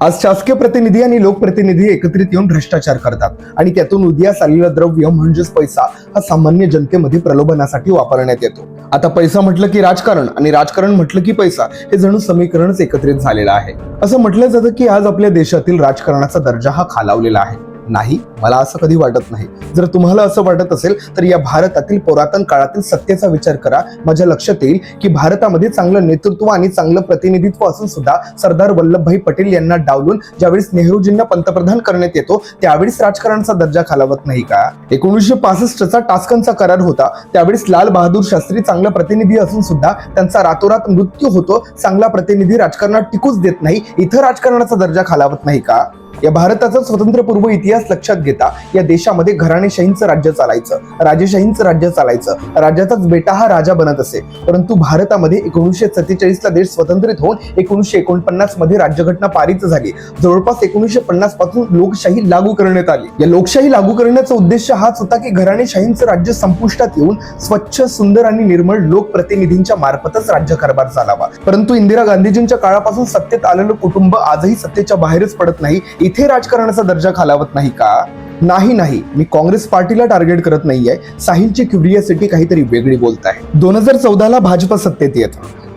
आज शासकीय प्रतिनिधी आणि लोकप्रतिनिधी एकत्रित येऊन भ्रष्टाचार करतात आणि त्यातून उदयास आलेलं द्रव्य म्हणजेच पैसा हा सामान्य जनतेमध्ये प्रलोभनासाठी वापरण्यात येतो. आता पैसा म्हटलं की राजकारण आणि राजकारण म्हटलं की पैसा हे जणू समीकरणच एकत्रित झालेलं आहे. असं म्हटलं जातं की आज आपल्या देशातील राजकारणाचा दर्जा हा खालावलेला आहे. नाही. मला असं कधी वाटत नाही. जर तुम्हाला असं वाटत असेल तर या भारतातील पुरातन काळातील सत्तेचा विचार करा. माझ्या लक्षात येईल की भारतामध्ये चांगलं नेतृत्व आणि चांगलं प्रतिनिधित्व असून सुद्धा सरदार वल्लभभाई पटेल यांना डावलून ज्यावेळेस नेहरूजींना पंतप्रधान करण्यात येतो त्यावेळेस राजकारणाचा दर्जा खालावत नाही का? एकोणीसशे पासष्टचा टास्कनचा करार होता. त्यावेळेस लाल बहादूर शास्त्री चांगला प्रतिनिधी असून सुद्धा त्यांचा रातोरात मृत्यू होतो. चांगला प्रतिनिधी राजकारणात टिकूच देत नाही. इथं राजकारणाचा दर्जा खालावत नाही का? या भारताचा स्वतंत्रपूर्व इतिहास लक्षात घेता या देशामध्ये घराणेशाहींचं राज्य चालायचं राजेशाहींचं राज्य चालायचं राज्याचाच बेटा हा राजा बनत असे. परंतु भारतामध्ये एकोणीसशे सत्तेचाळीसला देश स्वतंत्रित होऊन एकोणीसशे एकोणपन्नासमध्ये राज्यघटना पारित झाली. जवळपास एकोणीसशे पन्नासपासून लोकशाही लागू करण्यात आली. या लोकशाही लागू करण्याचा उद्देश हाच होता की घराणेशाहींचं राज्य संपुष्टात येऊन स्वच्छ सुंदर आणि निर्मळ लोकप्रतिनिधींच्या मार्फतच राज्य कारभार चालावा. परंतु इंदिरा गांधीजींच्या काळापासून सत्तेत आलेलं कुटुंब आजही सत्तेच्या बाहेरच पडत नाही. इथे राजकारणाचा दर्जा खालावत नाही का? नाही नाही. मी काँग्रेस पार्टीला टार्गेट करत नाहीये. साहिलची क्युरियासिटी काहीतरी वेगळी बोलत आहे. दोन हजार चौदाला भाजप सत्तेत येत.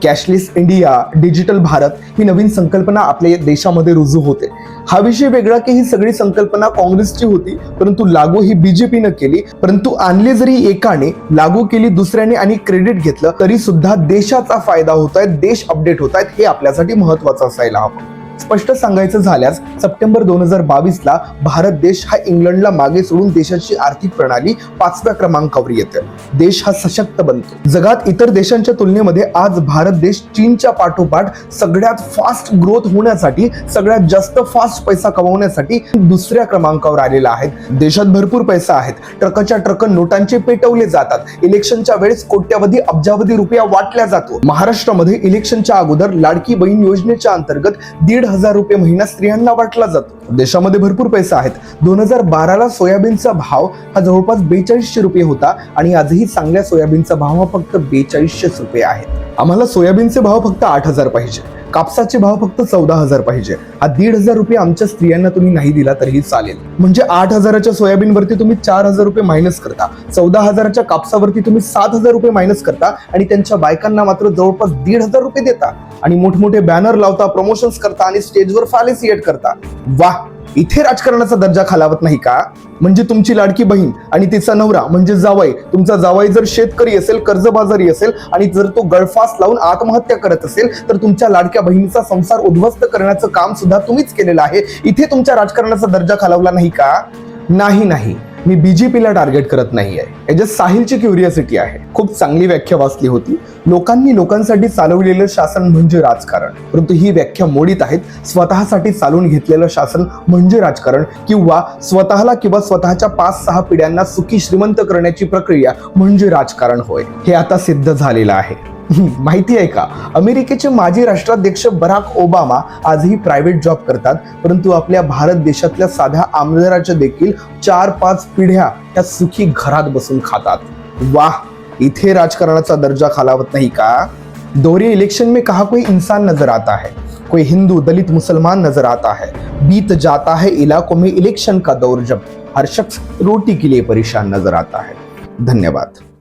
कॅशलेस इंडिया डिजिटल भारत ही नवीन संकल्पना आपल्या देशामध्ये रुजू होते. हा विषय वेगळा की ही सगळी संकल्पना काँग्रेसची होती परंतु लागू ही बीजेपीनं केली. परंतु आणली जरी एकाने लागू केली दुसऱ्याने आणि क्रेडिट घेतलं तरी सुद्धा देशाचा फायदा होत आहे देश अपडेट होत आहेत हे आपल्यासाठी महत्वाचं असायला हवं. स्पष्ट सांगायचं झाल्यास सप्टेंबर दोन हजार बावीस ला भारत देश हा इंग्लंडला मागे सोडून देशाची आर्थिक प्रणाली पाचव्या क्रमांकावर येते. देश हा सशक्त बनतो. जगात इतर देशांच्या तुलनेमध्ये आज भारत देश चीनच्या पाठोपाठ सगळ्यात फास्ट ग्रोथ होण्यासाठी सगळ्यात जास्त फास्ट पैसा कमवण्यासाठी दुसऱ्या क्रमांकावर आलेला आहे. देशात भरपूर पैसा आहेत. ट्रकच्या ट्रक नोटांचे पेटवले जातात. इलेक्शनच्या वेळेस कोट्यावधी अब्जावधी रुपया वाटल्या जातो. महाराष्ट्रामध्ये इलेक्शनच्या अगोदर लाडकी बहीण योजनेच्या अंतर्गत दीड हजार रुपये महिना स्त्रियांना वाटला जातो. देशामध्ये भरपूर पैसा आहेत. दोन हजार बाराला सोयाबीनचा भाव हा जवळपास बेचाळीसशे रुपये होता आणि आजही चांगल्या सोयाबीनचा भाव हा फक्त बेचाळीसशेच रुपये आहे आम्हाला सोयाबीनचे भाव फक्त आठ हजार पाहिजे. कापसाचे भाव फक्त चौदा हजार पाहिजे. हा दीड हजार रुपये आमच्या स्त्रियांना तुम्ही नाही दिला तरीही चालेल. म्हणजे आठ हजाराच्या सोयाबीनवरती तुम्ही चार हजार रुपये मायनस करता. चौदा हजाराच्या कापसावरती तुम्ही सात हजार रुपये मायनस करता आणि त्यांच्या बायकांना मात्र जवळपास दीड हजार रुपये देता. आणि मोठमोठे बॅनर लावता प्रमोशन्स करता आणि स्टेजवर फॅलिसिएट करता. वाह! इथे राजकारणाचा दर्जा खालावत नाही का? म्हणजे तुमची लाडकी बहीण आणि तिचा नवरा म्हणजे जावाई तुमचा जावाई जर शेतकरी असेल कर्जबाजारी असेल आणि जर तो गळफास लावून आत्महत्या करत असेल तर तुमच्या लाडक्या बहिणीचा संसार उद्ध्वस्त करण्याचं काम सुद्धा तुम्हीच केलेलं आहे. इथे तुमच्या राजकारणाचा दर्जा खालावला नाही का? नाही नाही. मी बीजेपीला टार्गेट करत नाही आहे याच्यात साहिलची क्युरियासिटी आहे खूप चांगली व्याख्या वाचली होती. लोकांनी लोकांसाठी चालवलेलं शासन म्हणजे राजकारण. परंतु ही व्याख्या मोडीत आहेत. स्वतःसाठी चालवून घेतलेलं शासन म्हणजे राजकारण किंवा स्वतःला किंवा स्वतःच्या पाच सहा पिढ्यांना सुखी श्रीमंत करण्याची प्रक्रिया म्हणजे राजकारण होय. हे आता सिद्ध झालेलं आहे. माहिती आहे का? अमेरिकेचे माजी राष्ट्राध्यक्ष बराक ओबामा आजही प्रायव्हेट जॉब करतात परंतु आपल्या भारत देशातल्या साध्या आमदाराच्या देखील चार पाच पिढ्या त्या सुखी घरात बसून खातात. वाह! इथे राजकारणाचा दर्जा खालावत नाही का? दोहरी इलेक्शन में कहा कोई इंसान नजर आता है? कोई हिंदू दलित मुसलमान नजर आता है? बीत जाता है इलाकों में इलेक्शन का दौर जब हर शख्स रोटी के लिए परेशान नजर आता है। धन्यवाद।